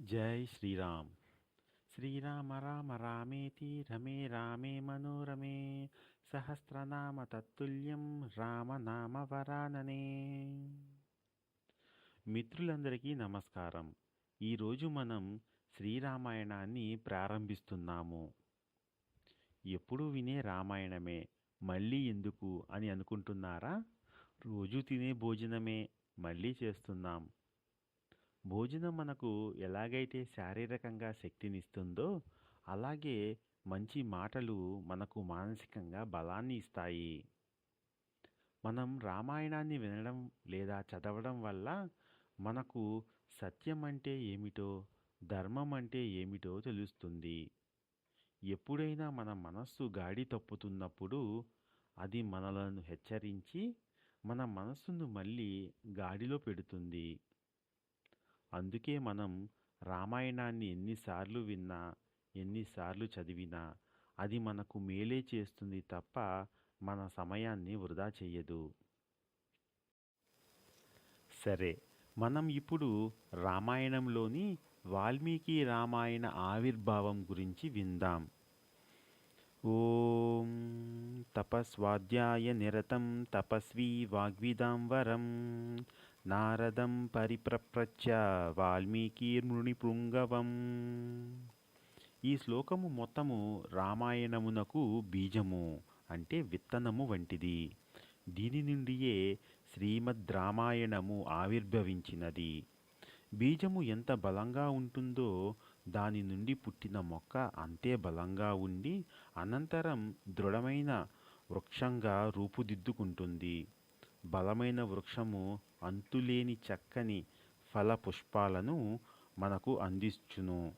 జై శ్రీరామ్. శ్రీరామ రామ రామేతి రమే రామే మనోరమే సహస్రనామ తత్తుల్యం రామనామ వరాననే. మిత్రులందరికీ నమస్కారం. ఈరోజు మనం శ్రీరామాయణాన్ని ప్రారంభిస్తున్నాము. ఎప్పుడూ వినే రామాయణమే మళ్ళీ ఎందుకు అని అనుకుంటున్నారా? రోజు తినే భోజనమే మళ్ళీ చేస్తున్నాం. భోజనం మనకు ఎలాగైతే శారీరకంగా శక్తినిస్తుందో అలాగే మంచి మాటలు మనకు మానసికంగా బలాన్ని ఇస్తాయి. మనం రామాయణాన్ని వినడం లేదా చదవడం వల్ల మనకు సత్యం అంటే ఏమిటో ధర్మం అంటే ఏమిటో తెలుస్తుంది. ఎప్పుడైనా మన మనస్సు గాడి తప్పుతున్నప్పుడు అది మనలను హెచ్చరించి మన మనస్సును మళ్ళీ గాడిలో పెడుతుంది. అందుకే మనం రామాయణాన్ని ఎన్నిసార్లు విన్నా ఎన్నిసార్లు చదివినా అది మనకు మేలే చేస్తుంది తప్ప మన సమయాన్ని వృధా చెయ్యదు. సరే మనం ఇప్పుడు రామాయణంలోని వాల్మీకి రామాయణ ఆవిర్భావం గురించి విందాం. ఓం తపస్వాధ్యాయ నిరతం తపస్వీ వాగ్విదాంబరం నారదం పరిప్రప్రచ్య వాల్మీకిర్మృణిపృంగవం ఈ శ్లోకము మొత్తము రామాయణమునకు బీజము అంటే విత్తనము వంటిది. దీని నుండియే శ్రీమద్ రామాయణము ఆవిర్భవించినది. బీజము ఎంత బలంగా ఉంటుందో దాని నుండి పుట్టిన మొక్క అంతే బలంగా ఉండి అనంతరం దృఢమైన వృక్షంగా రూపుదిద్దుకుంటుంది. బలమైన వృక్షము అంతులేని చక్కని ఫల పుష్పాలను మనకు అందించును.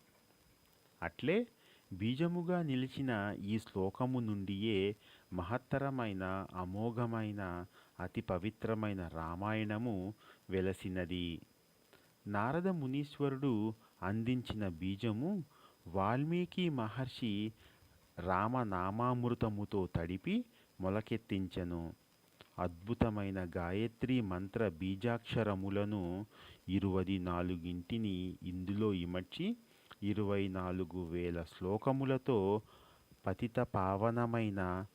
అట్లే బీజముగా నిలిచిన ఈ శ్లోకము నుండియే మహత్తరమైన అమోఘమైన అతి పవిత్రమైన రామాయణము వెలసినది. నారద మునీశ్వరుడు అందించిన బీజము వాల్మీకి మహర్షి రామనామామృతముతో తడిపి మొలకెత్తించెను. అద్భుతమైన గాయత్రి మంత్ర బీజాక్షరములను ఇరువది నాలుగింటిని ఇందులో ఇమర్చి ఇరవై నాలుగు వేల శ్లోకములతో పతిత పావనమైన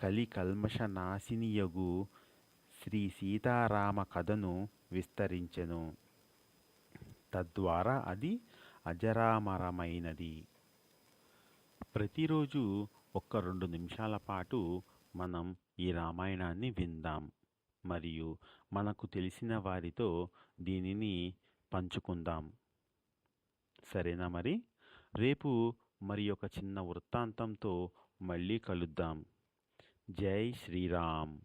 కలి నాశినియగు శ్రీ సీతారామ కథను విస్తరించెను. తద్వారా అది అజరామరమైనది. ప్రతిరోజు ఒక్క రెండు నిమిషాల పాటు మనం ఈ రామాయణాన్ని విందాం. మరియు మనకు తెలిసిన వారితో దీనిని పంచుకుందాం. సరేనా మరి? రేపు మరి ఒక చిన్న వృత్తాంతంతో మళ్ళీ కలుద్దాం. జై శ్రీరామ్.